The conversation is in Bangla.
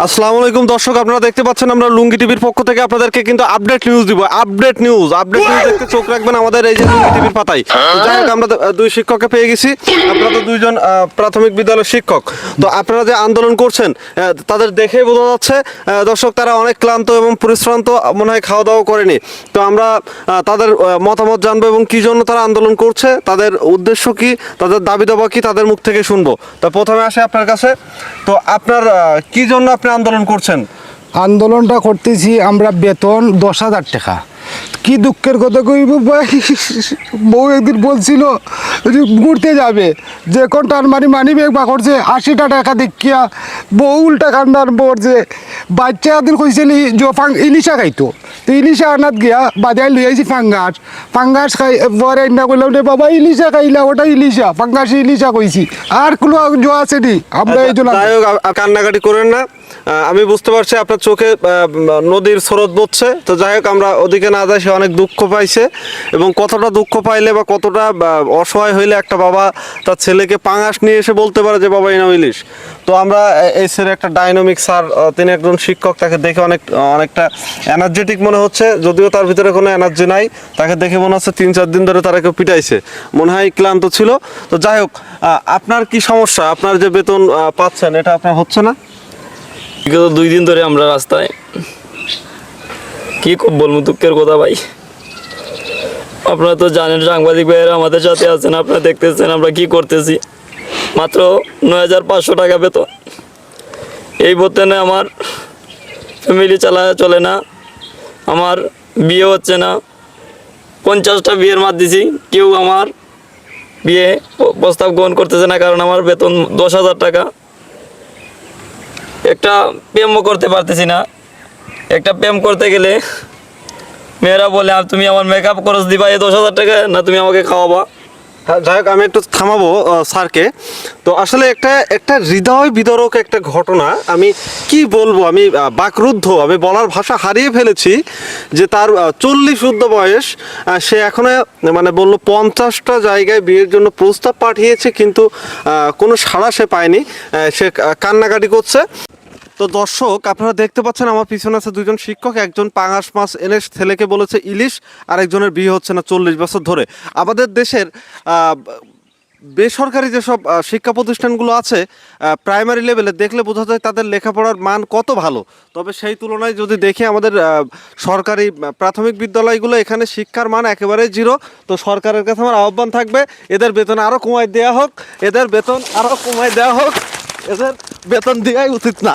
আসসালামু আলাইকুম দর্শক, আপনারা দেখতে পাচ্ছেন আমরা লুঙ্গি টিভির পক্ষ থেকে আপনাদেরকে কিন্তু আপডেট নিউজ দিব। আপডেট নিউজ আপডেট নিউজ দেখতে চোখ রাখবেন আমাদের এই যে লুঙ্গি টিভির পাতায়। যাই হোক, আমরা দুই শিক্ষককে পেয়ে গেছি। আপনারা তো দুইজন প্রাথমিক বিদ্যালয়ের শিক্ষক। তো আপনারা যে আন্দোলন করছেন তাদের দেখেই বোঝা যাচ্ছে দর্শক, তারা অনেক ক্লান্ত এবং পরিশ্রান্ত, মনে হয় খাওয়া দাওয়া করেনি। তো আমরা তাদের মতামত জানব এবং কি জন্য তারা আন্দোলন করছে, তাদের উদ্দেশ্য কি, তাদের দাবি দাবা কি, তাদের মুখ থেকে শুনব। তো প্রথমে আসে আপনার কাছে। তো আপনার কি জন্য আপনি আন্দোলন করছেন? আন্দোলনটা করতেছি আমরা বেতন দশ হাজার টাকা। কি দুঃখের কথা কইব বউ? একদিন বলছিল ঘুরতে যাবে যে কোন টানমারি মানি ব্যাগ বা করছে আশিটা টাকা দেখিয়া বউ উল্টা কান্দার পড়ছে বাচ্চা একদিন কইছিলি যে ফাং ইলিশা খাইতো। তো ইলিশা আনাত গিয়া বাজায় লই আইছি ফাঙ্গাস। ফাঙ্গাস খাই পরে না করলাম রে বাবা ইলিশা খাইলা ওটা ইলিশা ফাঙ্গাস ইলিশা কইছি। আর কোনো জো আছে নি? আমরা এই জন্য কান্নাকাটি করেন না। আমি বুঝতে পারছি আপনার চোখে নদীর স্রোত বচ্ছে। তো যাই হোক আমরা ওদিকে না যাই সে অনেক দুঃখ পাইছে। এবং কতটা দুঃখ পাইলে বা কতটা বা, অসহায় হইলে একটা বাবা তার ছেলেকে পাঙাশ নিয়ে এসে বলতে পারে যে, বাবা এনাও ইলিশ। তো আমরা এই স্যার একটা ডাইনামিক স্যার তিনি একজন শিক্ষক, তাকে দেখে অনেক, অনেকটা এনার্জেটিক মনে হচ্ছে, যদিও তার ভিতরে কোনো এনার্জি নাই। তাকে দেখে মনে হচ্ছে তিন চার দিন ধরে তারা কেউ পিটাইছে। মনে হয় ক্লান্ত ছিল। তো যাই হোক আপনার কি সমস্যা? আপনার যে বেতন পাচ্ছেন, এটা আপনার হচ্ছে না? বিগত দুই দিন ধরে আমরা রাস্তায় কি খুব বলব দুঃখের কথা ভাই। আপনারা তো জানেন, সাংবাদিক ভাইয়েরা আমাদের সাথে আছেন, আপনারা দেখতেছেন আমরা কি করতেছি। মাত্র নয় হাজার পাঁচশো টাকা বেতন। এই বেতনে আমার ফ্যামিলি চালা চলে না। আমার বিয়ে হচ্ছে না। পঞ্চাশটা বিয়ের মাত দিছি, কেউ আমার বিয়ে প্রস্তাব গ্রহণ করতেছে না, কারণ আমার বেতন দশ হাজার টাকা। একটা প্রেমও করতে পারতেছি না। একটা প্রেম করতে গেলে মেয়েরা বলে "আম- তুমি আমার মেকআপ খরচ দিবা, এই দশ হাজার টাকা? না, তুমি আমাকে খাওয়াবা? যাই হোক, আমি একটু থামাবো স্যারকে। তো আসলে একটা একটা হৃদয় বিদরক একটা ঘটনা। আমি কি বলব, আমি বাকরুদ্ধ। আমি বলার ভাষা হারিয়ে ফেলেছি যে তার চল্লিশ উর্ধ বয়স সে এখনও মানে বলল পঞ্চাশটা জায়গায় বিয়ের জন্য প্রস্তাব পাঠিয়েছে, কিন্তু কোনো সাড়া সে পায়নি। সে কান্নাকাটি করছে। তো দর্শক, আপনারা দেখতে পাচ্ছেন আমার পিছনে আছে দুজন শিক্ষক, একজন পাঙাশ মাছ এনে ছেলেকে বলেছে ইলিশ আর একজনের বিয়ে হচ্ছে না চল্লিশ বছর ধরে। আমাদের দেশের বেসরকারি যেসব শিক্ষা প্রতিষ্ঠানগুলো আছে প্রাইমারি লেভেলে দেখলে বোঝা যায় তাদের লেখাপড়ার মান কত ভালো। তবে সেই তুলনায় যদি দেখি আমাদের সরকারি প্রাথমিক বিদ্যালয়গুলো এখানে শিক্ষার মান একেবারেই জিরো। তো সরকারের কাছে আমার আহ্বান থাকবে, এদের বেতন আরও কমায় দেওয়া হোক, এদের বেতন আরও কমায় দেওয়া হোক, এদের বেতন দেওয়াই উচিত না।